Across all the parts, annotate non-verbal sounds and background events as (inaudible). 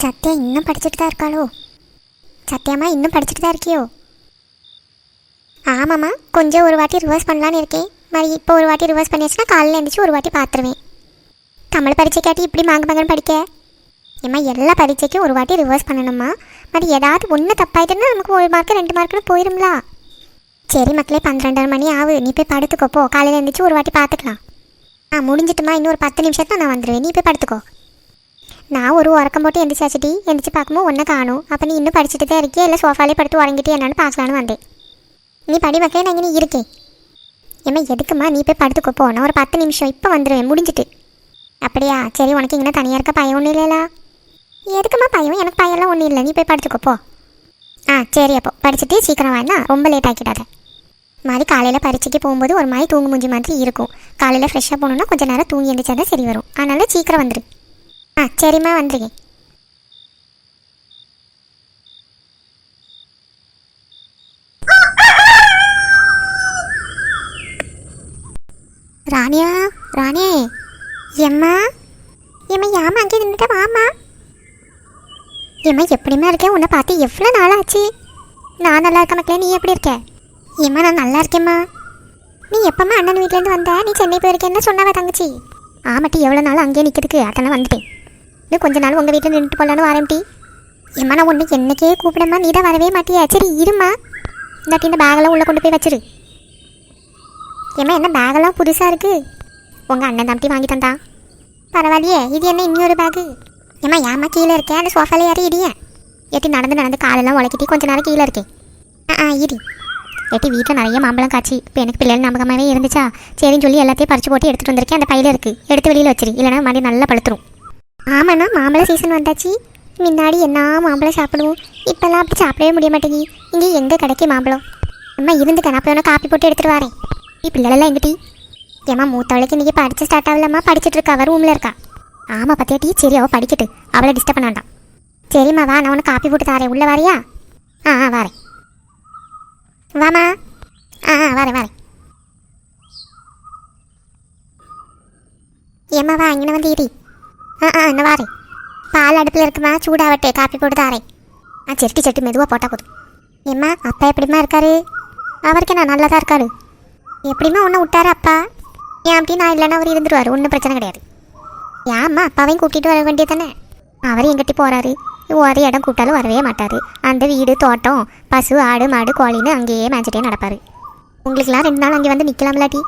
சத்யா இன்னும் படிச்சுட்டு தான் இருக்காளோ? சத்யாமா இன்னும் படிச்சுட்டு தான் இருக்கியோ? ஆமாம்மா கொஞ்சம் ஒரு வாட்டி ரிவர்ஸ் பண்ணலான்னு இருக்கேன். மாதிரி இப்போ ஒரு வாட்டி ரிவர்ஸ் பண்ணியாச்சுன்னா காலையில் எழுந்திரிச்சு ஒரு வாட்டி பார்த்துருவேன். தமிழ் பரீட்சைக்காட்டி இப்படி மாங்க மங்கன்னு படிக்க. ஏம்மா எல்லா பரீட்சைக்கும் ஒரு வாட்டி ரிவர்ஸ் பண்ணணும்மா. மாதிரி ஏதாவது ஒன்று தப்பாயிட்டுன்னா நமக்கு ஒரு மார்க்கு ரெண்டு மார்க்குன்னு போயிரும்ல. சரி மக்களே பன்னிரெண்டரை மணி ஆகு நீ போய் படுத்துக்கோ போ. காலையில் எழுந்திரிச்சு ஒரு வாட்டி பார்த்துக்கலாம். ஆ முடிஞ்சிட்டுமா? இன்னும் ஒரு பத்து நிமிஷத்தான் நான் வந்துடுவேன் நீ போய் படுத்துக்கோ. நான் ஒரு உறக்கம் போட்டு எந்திரிச்சாச்சுட்டி எந்திரிச்சு பார்க்கும்போது ஒன்றை காணும். அப்போ நீ இன்னும் படிச்சுட்டு தான் இருக்கே இல்லை சோஃபாலே படுத்து உறங்கிட்டு என்னன்னு பார்க்கலான்னு வந்தேன். நீ படி மக்களே நான் இங்கே இருக்கேன். ஏம்மா எதுக்குமா நீ போய் படுத்துக்கோ. போ நான் ஒரு பத்து நிமிஷம். இப்போ வந்துடுவேன் முடிஞ்சிட்டு. அப்படியா? சரி உனக்கு இங்கே தனியாக இருக்க பயம் ஒன்றும் இல்லைல்ல எதுக்குமா பயம்? எனக்கு பயம்லாம் ஒன்றும் இல்லை. நீ போய் படுத்துக்கோ போ. ஆ சரி அப்போ. படிச்சுட்டு சீக்கிரம் வாங்கினா ரொம்ப லேட் ஆக்கிடாத. மாதிரி காலையில் பரீட்சைக்கு போகும்போது ஒரு மாதிரி தூங்கு முஞ்சி மாதிரி இருக்கும். காலையில் ஃப்ரெஷ்ஷாக போகணுன்னா கொஞ்சம் நேரம் தூங்கி எழுந்திரிச்சா தான் சரி வரும். அதனால சீக்கிரம் வந்துடும் ஆ சரிம்மா வந்துருங்க. ராணியா ராணி. எம்மா? எம்மா ஏமா அங்கே நின்றுட்ட வாமா எம்மா எப்படிம்மா இருக்கேன் உன்னை பார்த்து எவ்வளோ நாள் ஆச்சு நான் நல்லா இருக்க மக்களே நீ எப்படி இருக்க? ஏம்மா நான் நல்லா இருக்கேம்மா. நீ எப்பம்மா அண்ணன் வீட்டிலேருந்து வந்த? நீ சென்னை போயிருக்கேன்னு சொன்னாவ தங்கச்சி? ஆமாட்டி எவ்வளோ நாள் அங்கேயே நிற்கிறதுக்கு அதெல்லாம் வந்துட்டேன். இன்னும் கொஞ்ச நாள் உங்கள் வீட்டில் நின்றுட்டு போகலான்னு வரேன் ஏம்மா நான் ஒன்று என்னைக்கே கூப்பிடம்மா நீ தான் வரவே மாட்டியா. சரி இருமா இந்தாட்டி இந்த பேகெல்லாம் உள்ளே கொண்டு போய் வச்சிரு. ஏம்மா என்ன பேகெல்லாம் புதுசாக இருக்கு? உங்கள் அண்ணன் தம்பி வாங்கி தந்தா. பரவாயில்லையே இது என்ன இன்னொரு பேகு ஏம்மா ஏமா கீழே இருக்கேன் அந்த சோஃபால ஏறி இடியேன் ஏட்டி நடந்து நடந்து காலெல்லாம் உழைக்கிட்டு கொஞ்ச நேரம் கீழே இருக்கேன். ஆ ஆ இடி ஏட்டி வீட்டில் நிறைய மாம்பழம் காய்ச்சி. இப்போ எனக்கு பிள்ளைகள் நம்பகமாகவே இருந்துச்சா? சரின்னு சொல்லி எல்லாத்தையும் பறிச்சு போட்டு எடுத்துகிட்டு வந்திருக்கேன். அந்த பையில இருக்குது எடுத்து வெளியில் வச்சிரு. இல்லைன்னா மறுபடியும் நல்லா பழுத்துரும். ஆமாண்ணா மாம்பழ சீசன் வந்தாச்சு. முன்னாடி என்ன மாம்பழம் சாப்பிடுவோம். இப்போல்லாம் அப்படி சாப்பிடவே முடிய மாட்டேங்கி. இங்கே எங்கே கிடைக்கும் மாம்பழம்? அம்மா இருந்துக்க. நான் போய் காப்பி போட்டு எடுத்துகிட்டு வரேன். நீ பிள்ளைகளெல்லாம் எங்கிட்டி? ஏம்மா மூத்தவளுக்கு இன்றைக்கி படித்து ஸ்டார்ட் ஆகலம்மா. படிச்சுட்டு இருக்கா. அவர் ரூமில் இருக்கா. ஆமாம் பத்தியா டீ? சரி அவள் படிக்கட்டு. அவளை டிஸ்டர்ப் பண்ண வேண்டாம். சரிம்மா வா. நான் உனக்கு காப்பி போட்டு தரேன். உள்ளே வாரியா? ஆ ஆ வரேன். வாமா ஆ ஆ வரேன் வரேன். ஏம்மா வா. இங்கே வந்து இடி ஆ பால் அடுப்பில் இருக்குமா? சூடாகட்டே காப்பி போட்டு தாரேன். ஆ செட்டி செட்டி மெதுவாக போட்டால் போதும். ஏம்மா அப்பா எப்படிம்மா இருக்காரு? அவருக்கு என்ன நல்லா தான் இருக்காரு? எப்படிமா ஒன்று விட்டாரு அப்பா? ஏன் அப்படி நான் இல்லைன்னா அவர் இருந்துருவார்? ஒன்றும் பிரச்சனை கிடையாது. ஏம்மா அப்பாவையும் கூட்டிகிட்டு வர வேண்டியது தானே அவர் எங்கிட்டி போகிறாரு ஒரு இடம் கூப்பிட்டாலும் வரவே மாட்டார். அந்த வீடு தோட்டம் பசு ஆடு மாடு கோழின்னு அங்கேயே மேய்ச்சிட்டே நடப்பார். உங்களுக்குலாம் ரெண்டு நாள் அங்கே வந்து நிற்கலாம்லாட்டி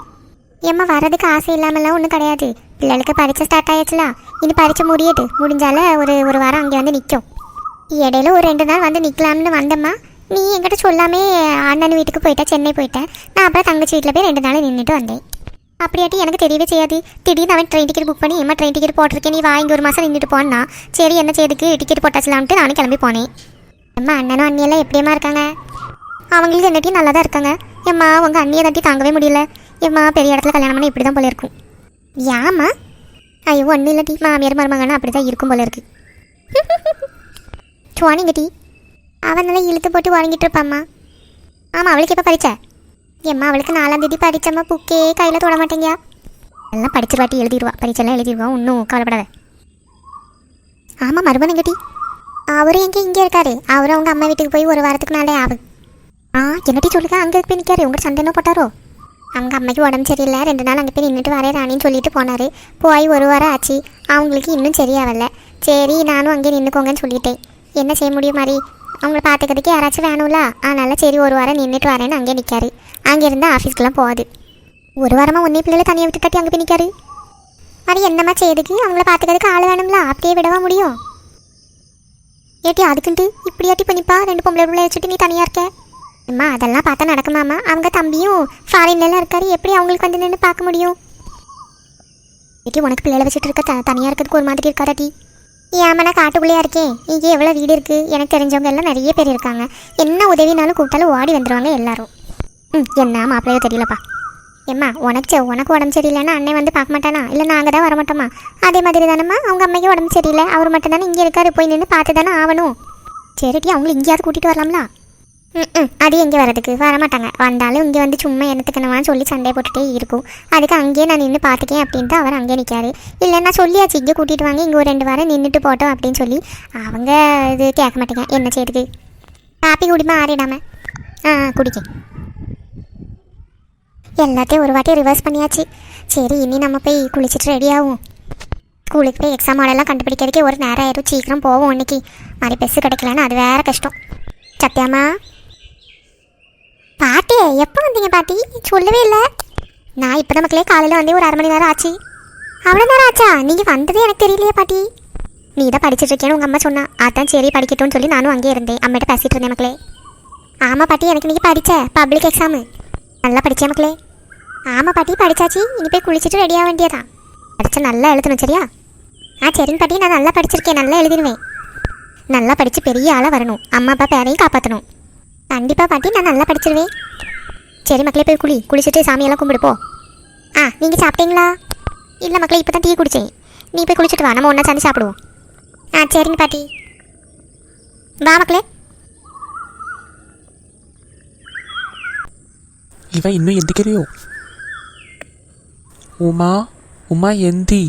ஏம்மா வரதுக்கு ஆசை இல்லாமலாம் ஒன்றும் கிடையாது. பிள்ளைகளுக்கு பரீட்சை ஸ்டார்ட் ஆயிடுச்சுலாம் இனி பரீட்சை முடியட்டு. முடிஞ்சால ஒரு ஒரு வாரம் அங்கே வந்து நிற்கும் இடையில ஒரு ரெண்டு நாள் வந்து நிற்கலாம்னு வந்தம்மா. நீ என்கிட்ட சொல்லாமே அண்ணன் வீட்டுக்கு போயிட்டேன் சென்னை போயிட்டேன் நான் அப்புறம் தங்கச்சி வீட்டில் போய் ரெண்டு நாள் நின்றுட்டு வந்தேன். அப்படியாட்டி எனக்கு தெரியவே செய்யாது. திடீர்னு அவன் ட்ரெயின் டிக்கெட் புக் பண்ணி ஏமா ட்ரெயின் டிக்கெட் போட்டிருக்கேன் நீ வா இங்கே ஒரு மாதம் நின்றுட்டு போனா சரி என்ன செய்யுதுக்கு டிக்கெட் போட்டாச்சலாம்ட்டு நானும் கிளம்பி போனேன். அம்மா அண்ணனும் அண்ணியெல்லாம் எப்படியம்மா இருக்காங்க? அவங்களுக்கு என்னட்டி நல்லா தான் இருக்காங்க. ஏம்மா உங்கள் அண்ணியை தட்டி தாங்கவே முடியல. ஏம்மா பெரிய இடத்துல கல்யாணம் பண்ணி இப்படி தான் போல இருக்கும். ஏம்மா? ஐயோ ஒன்றும் இல்லை டீ. மாமியார் மருமகனா அப்படி தான் இருக்கும் போல இருக்கு. (laughs) சுவானிங்க டீ. அவன் நல்லா இழுத்து போட்டு வாங்கிட்டு இருப்பாம்மா. ஆமாம் அவளுக்கு எப்போ பறிச்ச எம்மா அவளுக்கு நாலாம் தேதி படிச்சம்மா. புக்கே கையில் தொட மாட்டேங்க எல்லாம் படிச்சிருவாட்டி எழுதிடுவா பரீட்சைலாம் எழுதிடுவா ஒன்றும் கவலைப்படாத. ஆமாம் மருமனுங்க டீ. அவரும் எங்கே இங்கே இருக்காரு. அவரும் அவங்க அம்மா வீட்டுக்கு போய் ஒரு வாரத்துக்கு நாளே ஆகும் ஆ என்னட்டி சொல்லுங்க? அங்கே போய் நிற்காரு உங்கள்கிட்ட சந்தேகம் போட்டாரோ? அவங்க அம்மைக்கு உடம்பு சரியில்லை. ரெண்டு நாள் அங்கே போய் நின்றுட்டு வரேன் ராணின்னு சொல்லிட்டு போனார். போய் ஒரு வாரம் ஆச்சு. அவங்களுக்கு இன்னும் சரியாகல சரி நானும் அங்கே நின்றுக்கோங்கன்னு சொல்லிட்டேன். என்ன செய்ய முடியும் மாதிரி அவங்கள பார்த்துக்கிறதுக்கு யாராச்சும் வேணும்ல? அதனால சரி ஒரு வாரம் நின்றுட்டு வரேன்னு அங்கே நிற்காரு அங்கேருந்து ஆஃபீஸ்க்குலாம் போகாது ஒரு வாரமாக ஒன்றே பிள்ளைகளை தனியாக விட்டு தட்டி அங்கே போய் நிற்காரு அது என்னம்மா செய்யுதுக்கு அவங்கள பார்த்துக்கிறதுக்கு ஆள் வேணும்ல? அப்படியே விடவா முடியும்? ஏட்டி அதுக்குன்ட்டு இப்படியாட்டி பண்ணிப்பா ரெண்டு பொம்பளை பிள்ளை வச்சுட்டு நீ தனியாக இருக்க? அம்மா அதெல்லாம் பார்த்தா நடக்குமாம்மா? அவங்க தம்பியும் ஃபாரின்லலாம் இருக்காரு. எப்படி அவங்களுக்கு வந்து நின்று பார்க்க முடியும்? ஏட்டி உனக்கு பிள்ளைகளை வச்சுட்டு இருக்க த தனியாக இருக்கிறதுக்கு ஒரு மாதிரி இருக்காராட்டி ஏமா நான் காட்டுக்குள்ளேயா இருக்கேன். இங்கே எவ்வளோ வீடு இருக்குது எனக்கு தெரிஞ்சவங்க எல்லாம் நிறைய பேர் இருக்காங்க. என்ன உதவினாலும் கூப்பிட்டாலும் ஓடி வந்துடுவாங்க எல்லாரும். ம் என்ன மாப்பிள்ளையோ தெரியலப்பா. எம்மா உனக்கு உனக்கு உடம்பு சரியில்லைன்னா அண்ணன் வந்து பார்க்க மாட்டானா? இல்லை நாங்கள் தான் வர மாட்டோமா அதே மாதிரி தானம்மா அவங்க அம்மைக்கு உடம்பு சரியில்லை. அவர் மட்டும் தானே இங்கே இருக்காரு. போய் நின்று பார்த்து தானே ஆகணும் சரிட்டி அவங்களை இங்கேயாவது கூட்டிகிட்டு வரலாம்ல? ம் அது எங்கே வரதுக்கு வரமாட்டாங்க. வந்தாலும் இங்கே வந்து சும்மா என்னத்துக்கணுமான்னு சொல்லி சண்டை போட்டுகிட்டே இருக்கும். அதுக்கு அங்கேயே நான் நின்று பார்த்துக்கேன் அப்படின்ட்டு அவர் அங்கேயே நிற்காரு இல்லை நான் சொல்லியாச்சு இங்கே கூட்டிகிட்டு வாங்க இங்கே ஒரு ரெண்டு வாரம் நின்றுட்டு போட்டோம் அப்படின்னு சொல்லி. அவங்க இது கேட்க மாட்டேங்க. என்ன செய்யுது காப்பி குடிமா ஆறிடாம. ஆ குடிக்க எல்லாத்தையும் ஒரு வாட்டி ரிவர்ஸ் பண்ணியாச்சு. சரி இனி நம்ம போய் குளிச்சுட்டு ரெடி ஆகும் ஸ்கூலுக்கு போய் எக்ஸாம் ஆடெல்லாம் கண்டுபிடிக்கிறதுக்கே ஒரு நேரம் ஆயிரும். சீக்கிரம் போவோம் இன்னைக்கு. மாதிரி பெஸ்ஸு கிடைக்கலன்னு அது வேற கஷ்டம். சத்யாமா பாட்டி எப்போ வந்தீங்க பாட்டி? சொல்லவே இல்லை. நான் இப்போ மக்களே காலையில் வந்தே ஒரு அரை மணி நேரம் ஆச்சு. அவ்வளோ நேரம் ஆச்சா? நீங்கள் வந்ததே எனக்கு தெரியலையே பாட்டி. நீ தான் படிச்சிட்டு இருக்கேன்னு உங்கள் அம்மா சொன்னா. அதான் சரி படிக்கட்டும்னு சொல்லி நானும் அங்கேயே இருந்தேன். அம்மிட்ட பேசிகிட்டு இருந்தேன் மக்களே. ஆமாம் பாட்டி எனக்கு நீங்கள் படித்த பப்ளிக் எக்ஸாமு நல்லா படித்தேன் மக்களே? ஆமாம் பாட்டி படித்தாச்சு இனி போய் குளிச்சுட்டு ரெடியாக வேண்டியதான் படிச்சா நல்லா எழுதணும் சரியா? ஆ சரிங்க பாட்டி நான் நல்லா படிச்சிருக்கேன். நல்லா எழுதிடுவேன். நல்லா படித்து பெரிய ஆளாக வரணும். அம்மா அப்பா பேரையும் காப்பாற்றணும் கண்டிப்பாக பாட்டி நான் நல்லா படிச்சிருவேன். சரி மக்களே போய் குளி. குளிச்சுட்டு சாமியெல்லாம் கும்பிடு போ. ஆ நீங்கள் சாப்பிட்டீங்களா? இல்லை மக்களே இப்போ தான் டீ குடித்தேன் நீ போய் குளிச்சுட்டு வா. நம்ம ஒன்றா சேர்ந்து சாப்பிடுவோம். ஆ சரிங்க பாட்டி. வா மக்களே. இவன் இன்னும் எந்திக்கலையோ உமா உமா எந்தி.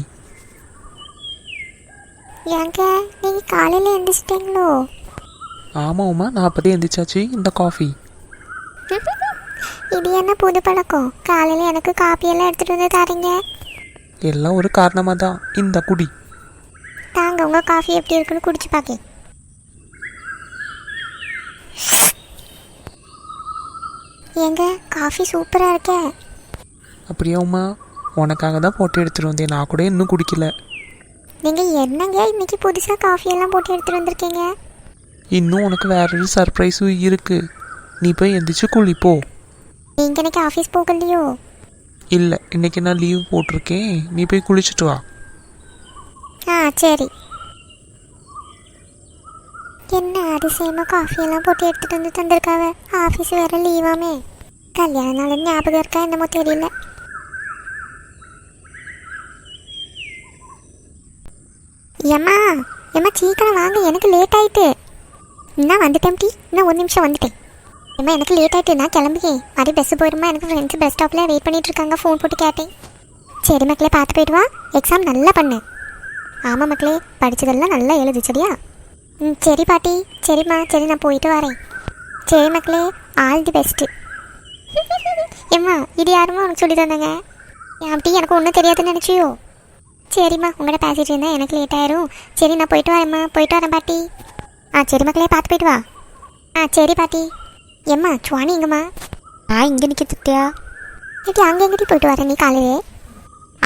ஏங்க நீங்கள் காலையில் எழுந்திரிச்சிட்டிங்களோ ஆமாம் உமா நான் அப்பதே எந்திரிச்சாச்சு. இந்த காஃபி (laughs) இது என்ன புது பழக்கம்? காலையில் எனக்கு காப்பியெல்லாம் எடுத்துகிட்டு வந்து தரீங்க. எல்லாம் ஒரு காரணமாக தான் இந்த குடி. தாங்க உங்கள் காஃபி எப்படி இருக்குன்னு குடிச்சு பார்க்க ஏங்க காஃபி சூப்பராக இருக்கே. அப்படியா உமா? உனக்காக தான் போட்டு எடுத்துட்டு வந்தேன். நான் கூட இன்னும் குடிக்கல. நீங்கள் என்னங்க இன்னைக்கு புதுசாக காஃபி எல்லாம் போட்டு எடுத்துகிட்டு வந்திருக்கீங்க? இன்னும் உனக்கு வேற ஒரு சர்ப்ரைஸும் இருக்கு. நீ போய் எந்திரிச்சு குளி போ நீங்கள் இன்னைக்கு ஆஃபீஸ் போகலையோ இல்லை இன்னைக்கு நான் லீவ் போட்டிருக்கேன். நீ போய் குளிச்சுட்டு வா. ஆ சரி. என்ன அதிசயமாக காஃபி எல்லாம் போட்டு எடுத்துகிட்டு வந்து தந்திருக்காவ? ஆஃபீஸ் வேற லீவாமே கல்யாண நாள் ஞாபகம் இருக்கா என்னமோ தெரியல. ஏம்மா ஏம்மா சீக்கிரம் வாங்க எனக்கு லேட் ஆயிட்டு. என்ன வந்துட்டேன் டி இன்னும் ஒரு நிமிஷம் வந்துட்டேன். ஏம்மா எனக்கு லேட் ஆகிட்டு நான் கிளம்பியே மாதிரி பஸ் போயிருமா? எனக்கு ஃப்ரெண்ட்ஸ் பஸ் ஸ்டாப்பில் வெயிட் பண்ணிட்டு இருக்காங்க ஃபோன் போட்டு கேட்டேன். சரி மக்களே பார்த்து போயிடுவா எக்ஸாம் நல்லா பண்ணு. ஆமாம் மக்களே படித்ததெல்லாம் நல்லா எழுது சரியா? ம் சரி பாட்டி. சரிம்மா சரி நான் போயிட்டு வரேன். சரி மக்களே ஆல் தி பெஸ்ட்டு ஏம்மா இது யாருமா உனக்கு சொல்லி தந்தாங்க? அப்படி எனக்கு ஒன்றும் தெரியாதுன்னு நினச்சியோ? சரிம்மா உங்கள்கிட்ட பேசிட்டு இருந்தேன் எனக்கு லேட் ஆயிரும். சரி நான் போயிட்டு வரேம்மா. போயிட்டு வரேன் பாட்டி. ஆ சரி மக்களே பார்த்து போயிட்டு வா. ஆ சரி பாட்டி. ஏம்மா சுவானி எங்கம்மா? நான் இங்கே நிற்க திட்டியா எப்படி அங்கே எங்கிட்டி போயிட்டு வரேன் நீ காலையிலே?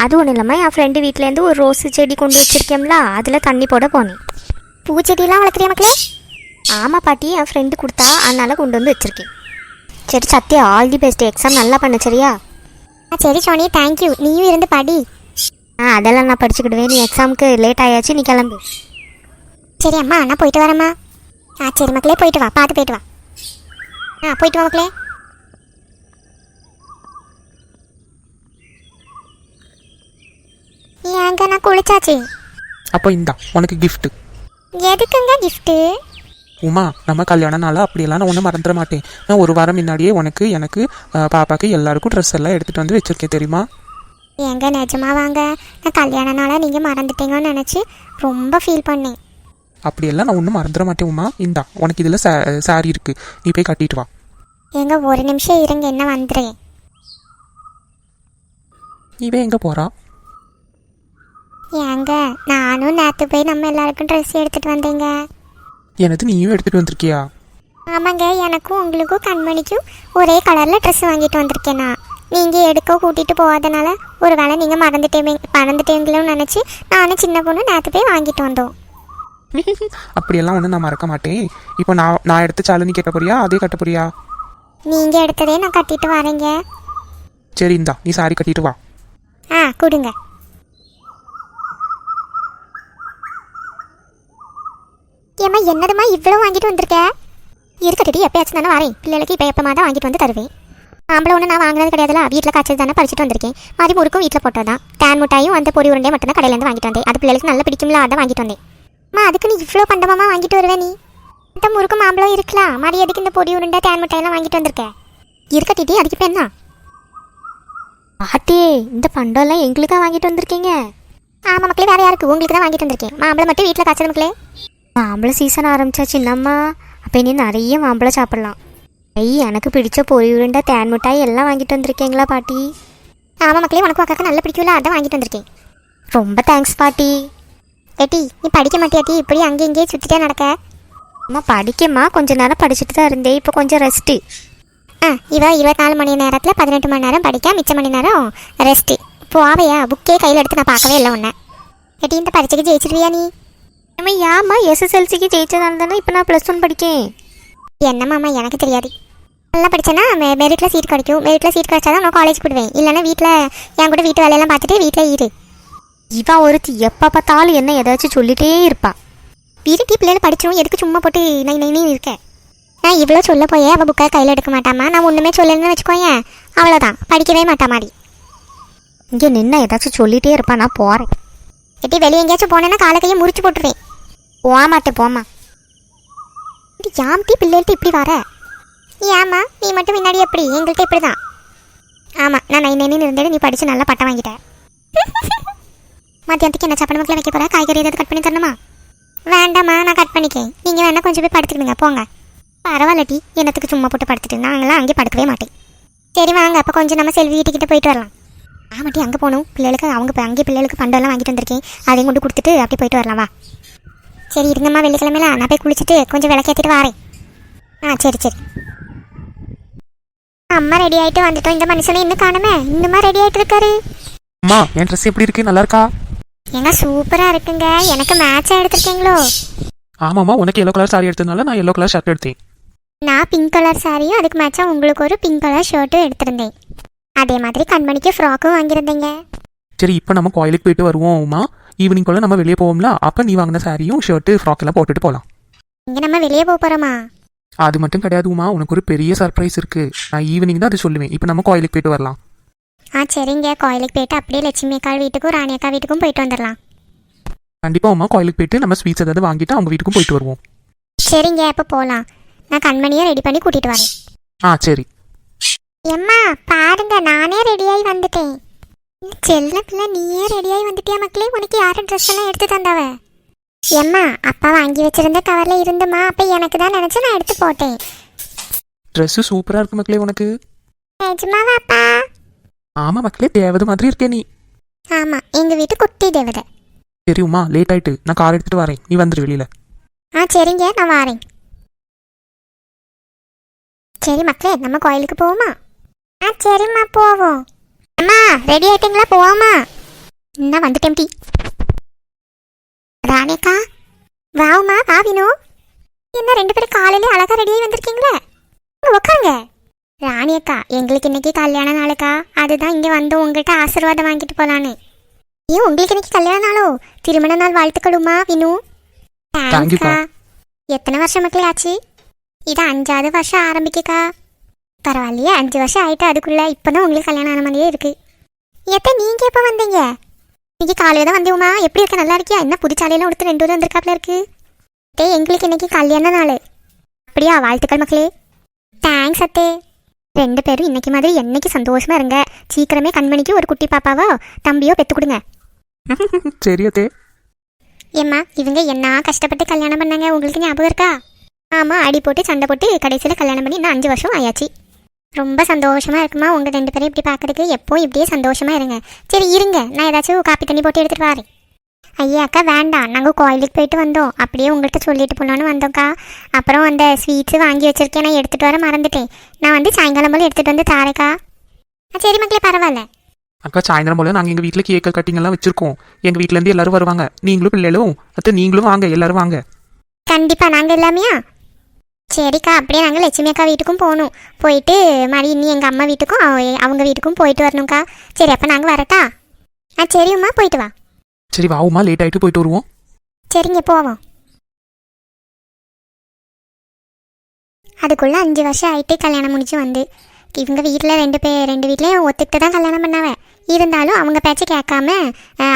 அது ஒன்றும் இல்லாமல் என் ஃப்ரெண்டு வீட்டிலேருந்து ஒரு ரோஸு செடி கொண்டு வச்சிருக்கேன்ல அதில் தண்ணி போட போனேன். பூச்செடியெல்லாம் வளர்க்குறியா மக்களே ஆமாம் பாட்டி என் ஃப்ரெண்டு கொடுத்தா அதனால கொண்டு வந்து வச்சிருக்கேன். சரி Sathya all the best exam நல்லா பண்ண சரியா? ஆ சரி சோனி தேங்க்யூ நீயும் இருந்து படி. ஆ அதெல்லாம் நான் படிச்சுக்கிடுவேன். நீ எக்ஸாமுக்கு லேட் ஆயாச்சு நீ கிளம்பு. சரி அம்மா நான் போயிட்டு வரேம்மா. ஆ சரி மக்களே போயிட்டு வா பார்த்து போயிட்டு வா. ஆ போயிட்டு வா மக்களே. ஏங்க நான் குளிச்சாச்சு? அப்போ இந்தா உனக்கு gift. எதுக்குங்க கிஃப்ட்டு உமா நம்ம கல்யாண நாள் அப்படியெல்லாம் நான் ஒன்றும் மறந்துட மாட்டேன். நான் ஒரு வாரம் முன்னாடியே உனக்கு எனக்கு அஹ், பாப்பாக்கு எல்லாருக்கும் ட்ரெஸ் எல்லாம் எடுத்துகிட்டு வந்து வச்சிருக்கேன் தெரியுமா? ஏங்க நிஜமா வாங்க நான் கல்யாண நாளாக நீங்கள் மறந்துட்டீங்கன்னு நினச்சி ரொம்ப ஃபீல் பண்ணேன். அப்படியெல்லாம் நான் ஒன்றும் மறந்துட மாட்டேன் உமா. இந்தா உனக்கு இதில் சாரி இருக்கு. நீ போய் கட்டிட்டு வா. ஏங்க ஒரு நிமிஷம் இருங்க என்ன வந்துடுறேன் இவன் எங்கே போகிறா ஏங்க நானும் நேற்று போய் நம்ம எல்லாருக்கும் ட்ரெஸ் எடுத்துகிட்டு வந்தேங்க. எனது நீயும் எடுத்துகிட்டு வந்திருக்கியா? ஆமாங்க எனக்கும் உங்களுக்கும் கண்மணிக்கும் ஒரே கலரில் ட்ரெஸ் வாங்கிட்டு வந்திருக்கேன் நான். நீங்கள் எடுக்க கூட்டிகிட்டு போகாதனால ஒரு வேளை நீங்கள் மறந்துட்டே மறந்துட்டீங்களோன்னு நினச்சி நானும் சின்ன பொண்ணு நேற்று போய் வாங்கிட்டு வந்தோம். (laughs) அப்படியெல்லாம் ஒன்றும் நான் மறக்க மாட்டேன். இப்போ நான் நான் எடுத்த நீ கட்ட போறியா அதே கட்ட போறியா நீங்கள் எடுத்ததே நான் கட்டிட்டு வரேங்க. சரி இந்தா நீ சாரி கட்டிட்டு வா. ஆ கொடுங்க. ஏம்மா என்னதும்மா இவ்வளோ வாங்கிட்டு வந்திருக்க? இருக்கட்டுடி எப்பயாச்சும் தானே வரேன். பிள்ளைகளுக்கு இப்போ எப்பமா தான் வாங்கிட்டு வந்து தருவேன். ஆம்பளை ஒன்று நான் வாங்கினது கிடையாதுல வீட்டில் காய்ச்சல் தானே பறிச்சுட்டு வந்திருக்கேன். மாதிரி முறுக்கும் வீட்டில் போட்டது தான் தேன் மிட்டாயும் அந்த பொரி உருண்டை மட்டும் தான் கடையிலேருந்து வாங்கிட்டு வந்தேன். அது பிள்ளைகளுக்கு நல்லா பிடிக்கும்ல அதான் வாங்கிட்டு வந்தேன். அம்மா அதுக்கு நீ இவ்வளோ பண்டமாமா வாங்கிட்டு வருவே நீ? இந்த முறுக்கு மாம்பழம் இருக்கலாம் மரியாதைக்கு இந்த பொடி உருண்டை தேன் மிட்டாயெல்லாம் வாங்கிட்டு வந்திருக்கேன் இருக்கட்டிட்டி அதுக்கு இப்போ என்ன? பாட்டி இந்த பண்டம்லாம் எங்களுக்கா வாங்கிட்டு வந்திருக்கீங்க? ஆமாம் மக்களே வேற யாருக்கு? உங்களுக்கு தான் வாங்கிட்டு வந்திருக்கேன். மாம்பழம் மட்டும் வீட்டில் காய்ச்சது மக்களே? மாம்பழம் சீசன் ஆரம்பிச்சாச்சு இல்லம்மா அப்போ இனி நிறைய மாம்பழம் சாப்பிட்லாம். ஐய் எனக்கு பிடிச்ச பொரி உருண்டை தேன் மிட்டாய் எல்லாம் வாங்கிட்டு வந்திருக்கீங்களா பாட்டி? ஆமாம் மக்களே உனக்கு அக்காக்கு நல்லா பிடிக்கல அதான் வாங்கிட்டு வந்திருக்கேன். ரொம்ப தேங்க்ஸ் பாட்டி. ஏட்டி நீ படிக்க மாட்டியாட்டி இப்படி அங்கே இங்கேயே சுற்றிட்டே நடக்க. அம்மா படிக்கம்மா. கொஞ்ச நேரம் படிச்சுட்டு தான் இருந்தேன். இப்போ கொஞ்சம் ரெஸ்ட்டு ஆ இவ இருபத்தி நாலு மணி நேரத்தில் பதினெட்டு மணி நேரம் படிக்க மிச்ச மணி நேரம் ரெஸ்ட்டு போவையா புக்கே கையில் எடுத்து நான் பார்க்கவே இல்லை உன்னை. ஏட்டி இந்த பரீட்சைக்கு ஜெயிச்சிருவியா நீ? அம்மா ஏம்மா எஸ்எஸ்எல்சிக்கு ஜெயிச்சதால தானே இப்போ நான் ப்ளஸ் ஒன் படிக்கேன். என்னம்மாம்மா எனக்கு தெரியாது. நல்லா படிச்சேன்னா மெ மெரிட்டில் சீட் கிடைக்கும். மெரிட்டில் சீட் கிடைச்சா தான் நான் காலேஜ் போடுவேன். இல்லைன்னா வீட்டில் என் கூட வீட்டு வேலையெல்லாம் பார்த்துட்டு வீட்டில் இரு. இவா ஒருத்தி எப்போ பார்த்தாலும் என்ன ஏதாச்சும் சொல்லிட்டே இருப்பா. வீட்டு பிள்ளைகள் படிச்சிடும் எதுக்கு சும்மா போட்டு நை நைன்னு இருக்கேன் நான் இவ்வளோ சொல்ல போயே அவள் புக்கை கையில் எடுக்க மாட்டாமா நான் ஒன்றுமே சொல்லலைன்னு வச்சுக்கோயேன் அவ்வளோதான் படிக்கவே மாட்டா மாதிரி இங்கே நின்று ஏதாச்சும் சொல்லிட்டே இருப்பா நான் போகிறேன் எட்டி வெளியே எங்கேயாச்சும் போனேன்னா காலக்கையை முறிச்சு போட்டுருவேன். போமாட்டேன் போமா இது யாம்தி பிள்ளைகள்ட்ட இப்படி வர? ஏம்மா நீ மட்டும் முன்னாடி எப்படி? எங்கள்கிட்ட இப்படி தான் ஆமாம் நான் நைன் நைனு இருந்தேன் நீ படித்து நல்லா பட்டம் வாங்கிட்டேன் மத்தியானத்துக்கு என்ன சாப்பாடு மக்கள் வைக்க போகிற காய்கறி ஏதாவது கட் பண்ணி தரணுமா? வேண்டாம்மா நான் கட் பண்ணிக்கேன் நீங்கள் வேணால் கொஞ்சம் போய் படுத்துக்கிடுங்க. போங்க. பரவாயில்ல டி. என்னத்துக்கு சும்மா போட்டு படுத்துட்டு நாங்களாம் அங்கே படுக்கவே மாட்டேன். சரி வாங்க. அப்போ கொஞ்சம் நம்ம செல்வி வீட்டுக்கிட்ட போயிட்டு வரலாம். ஆமாட்டி அங்கே போகணும். பிள்ளைகளுக்கு அவங்க அங்கே பிள்ளைகளுக்கு பண்டெல்லாம் வாங்கிட்டு வந்திருக்கேன். அதையும் கொண்டு கொடுத்துட்டு அப்படி போயிட்டு வரலாம் வா. சரி இருங்கம்மா வெள்ளிக்கிழமையில. நான் போய் குளிச்சுட்டு கொஞ்சம் விளக்கேற்றிட்டு வரேன். ஆ சரி சரி. அம்மா ரெடி ஆயிட்டு வந்துட்டோம். இந்த மனுஷனை இன்னும் காணுமே. இன்னுமா ரெடி ஆயிட்டு இருக்காரு. அம்மா என் ட்ரெஸ் எப்படி இருக்கு? நல்லா இருக்கா? ஏங்க சூப்பரா இருக்குங்க. எனக்கு மேட்சா எடுத்திருக்கீங்களோ? ஆமாம்மா உனக்கு எல்லோ கலர் சாரி எடுத்ததுனால நான் எல்லோ கலர் ஷர்ட் எடுத்தேன். நான் பிங்க் கலர் சாரியும் அதுக்கு மேட்சா உங்களுக்கு ஒரு பிங்க் கலர் ஷர்ட்டும் எடுத்திருந்தேன். அதே மாதிரி கண்மணிக்கு ஃப்ராக்கும் வாங்கியிருந்தீங்க. சரி இப்போ நம்ம கோயிலுக்கு போயிட்டு வருவோம் உமா ஈவினிங் போல நம்ம வெளியே போவோம்ல அப்போ நீ வாங்கின சாரியும் ஷர்ட்டு ஃப்ராக் எல்லாம் போட்டுட்டு போகலாம் இங்க நம்ம வெளியே போக போறோமா? அது மட்டும் கிடையாது உமா உனக்கு ஒரு பெரிய சர்ப்ரைஸ் இருக்கு. நான் ஈவினிங் தான் அது சொல்லுவேன். இப்போ நம்ம கோயிலுக்கு போயிட்டு வரலாம். ஆ சரிங்க. கோயிலுக்கு போயிட்டு அப்படியே லட்சுமி அக்கா வீட்டுக்கும் ராணி அக்கா வீட்டுக்கும் போயிட்டு வந்துடலாம் கண்டிப்பா உமா கோயிலுக்கு போயிட்டு நம்ம ஸ்வீட்ஸ் ஏதாவது வாங்கிட்டு அவங்க வீட்டுக்கும் போயிட்டு வருவோம். சரிங்க எப்போ போகலாம் நான் கண்மணியை ரெடி பண்ணி கூட்டிட்டு வரேன். ஆ சரி. எம்மா பாருங்க நானே ரெடியாகி வந்துட்டேன். செல்ல பிள்ளை நீயே ரெடியாகி வந்துட்டியா மக்களே? உனக்கு யாரும் ட்ரெஸ் எல்லாம் எடுத்து தந்தவ? எம்மா அப்பா வாங்கி வச்சிருந்த கவர்ல இருந்துமா? அப்ப எனக்கு தான் நினைச்சு நான் எடுத்து போட்டேன். ட்ரெஸ்ஸு சூப்பராக இருக்கு மக்களே உனக்கு. நிஜமாவா அப்பா? ஆமா மக்களே தேவதை மாதிரி இருக்கே நீ. ஆமா எங்க வீட்டு குட்டி தேவதை. சரி உமா லேட் ஆயிட்டு நான் கார் எடுத்துட்டு வரேன். நீ வந்துரு வெளியில. ஆ சரிங்க நான் வாரேன். சரி மக்களே நம்ம கோயிலுக்கு போவோமா? ஆ சரிம்மா போவோம். அம்மா ரெடி ஆயிட்டீங்களா? போவோமா? இன்னும் வந்துட்டேன் டி ராணிக்கா வாவுமா வா வினு. என்ன ரெண்டு பேரும் காலையில அழகா ரெடியாகி வந்திருக்கீங்களே? உட்காருங்க ராணி அக்கா எங்களுக்கு இன்னைக்கு கல்யாண நாளுக்கா. அதுதான் இங்க வந்து உங்கள்கிட்ட ஆசீர்வாதம் வாங்கிட்டு போலான்னு. ஏன் உங்களுக்கு இன்னைக்கு கல்யாண நாளோ? திருமண நாள் வாழ்த்துக்களுமா வினு? Thank you, தேங்க்ஸ்க்கா. எத்தனை வருஷம் மக்களே ஆச்சு? இது அஞ்சாவது வருஷம் ஆரம்பிக்கக்கா. பரவாயில்லையே அஞ்சு வருஷம் ஆயிட்டு அதுக்குள்ள இப்பதான் உங்களுக்கு கல்யாணம் ஆன மாதிரியே இருக்கு. எத்த நீங்க எப்போ வந்தீங்க? இன்னைக்கு காலையில தான் வந்தீங்கம்மா எப்படி இருக்க? நல்லா இருக்கியா? என்ன புது சாலையெல்லாம் கொடுத்து ரெண்டு பேரும் வந்திருக்காப்ல இருக்கு. டே எங்களுக்கு இன்னைக்கு கல்யாண நாள். அப்படியா வாழ்த்துக்கள் மக்களே. தேங்க்ஸ் அத்தே. ரெண்டு பேரும் இன்னைக்கு மாதிரி என்னைக்கு சந்தோஷமா இருங்க? சீக்கிரமே கண்மணிக்கு ஒரு குட்டி பாப்பாவோ தம்பியோ பெத்து கொடுங்க. (laughs) சரி அத்தே. ஏம்மா இவங்க என்ன கஷ்டப்பட்டு கல்யாணம் பண்ணாங்க? உங்களுக்கு ஞாபகம் இருக்கா? ஆமாம் அடி போட்டு சண்டை போட்டு கடைசியில் கல்யாணம் பண்ணி இன்னும் அஞ்சு வருஷம் ஆயாச்சு. ரொம்ப சந்தோஷமா இருக்குமா? உங்க ரெண்டு பேரும் இப்படி பார்க்கறதுக்கு எப்போ இப்படியே சந்தோஷமா இருங்க. சரி இருங்க. நான் ஏதாச்சும் காப்பி தண்ணி போட்டு எடுத்துட்டு வரேன். ஐயா அக்கா வேண்டாம். நாங்கள் கோயிலுக்கு போயிட்டு வந்தோம். அப்படியே உங்கள்கிட்ட சொல்லிட்டு போனோன்னு வந்தோம்க்கா. அப்புறம் அந்த ஸ்வீட்ஸ் வாங்கி வச்சிருக்கேன். நான் எடுத்துட்டு வர மறந்துட்டேன். நான் வந்து சாயங்காலம் போல எடுத்துட்டு வந்து தாரேக்கா. ஆ, சரி மக்களே பரவாயில்ல. அக்கா சாயந்தரம் போல நாங்கள் எங்கள் வீட்டில் கேக் கட்டிங் எல்லாம் வச்சிருக்கோம் எங்கள் வீட்டிலேருந்து எல்லாரும் வருவாங்க. நீங்களும் பிள்ளைகளும் அத்தை நீங்களும் வாங்க எல்லாரும் வாங்க. கண்டிப்பா நாங்க எல்லாமையா சரிக்கா அப்படியே நாங்கள் லட்சுமி அக்கா வீட்டுக்கும் போகணும். போயிட்டு மறுபடி இன்னி எங்கள் அம்மா வீட்டுக்கும் அவ- அவங்க வீட்டுக்கும் போயிட்டு வரணும்க்கா. சரி அப்போ நாங்கள் வரட்டா? ஆ சரிம்மா போயிட்டு வா. சரி வாவுமா லேட் ஆயிட்டு போயிட்டு வருவோம். சரிங்க போவோம். அதுக்குள்ள அஞ்சு வருஷம் ஆயிட்டு கல்யாணம் முடிச்சு வந்து இவங்க வீட்டில் ரெண்டு பேர் ரெண்டு வீட்லேயும் ஒத்துக்கிட்டு தான் கல்யாணம் பண்ணாவ. இருந்தாலும் அவங்க பேச்சை கேட்காம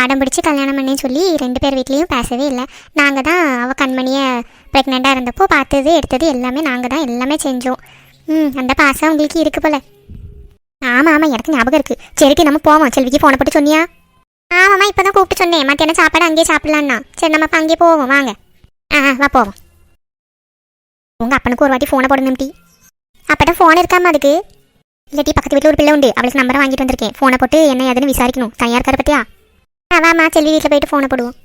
அடம் பிடிச்சி கல்யாணம் பண்ணேன்னு சொல்லி ரெண்டு பேர் வீட்லேயும் பேசவே இல்லை. நாங்கள் தான் அவள் கண்மணியை ப்ரெக்னெண்ட்டாக இருந்தப்போ பார்த்தது எடுத்தது எல்லாமே நாங்கள் தான் எல்லாமே செஞ்சோம். ம் அந்த பாசம் உங்களுக்கு இருக்கு போல. ஆமாம் ஆமாம் எனக்கு ஞாபகம் இருக்குது சரிக்கு நம்ம போவோம். செல்விக்கு ஃபோனை போட்டு சொன்னியா? ஆமாம்மா இப்போ தான் கூப்பிட்டு சொன்னேன். மத்தியானம் சாப்பாடு அங்கேயே சாப்பிடலான்னா. சரி நம்ம இப்போ அங்கேயே போவோம் வாங்க. ஆ வா போவோம். உங்கள் அப்பனுக்கு ஒரு வாட்டி ஃபோனை போடணும் டீ. அப்பட்ட ஃபோன் இருக்காமா அதுக்கு. இல்லாட்டி பக்கத்து வீட்டில் ஒரு பிள்ளை உண்டு. அவளுக்கு நம்பரை வாங்கிட்டு வந்திருக்கேன். ஃபோனை போட்டு என்ன ஏதுன்னு விசாரிக்கணும். தனியாக இருக்கிற பற்றியா ஆ வாமா செல்வி வீட்டில் போயிட்டு ஃபோனை போடுவோம்.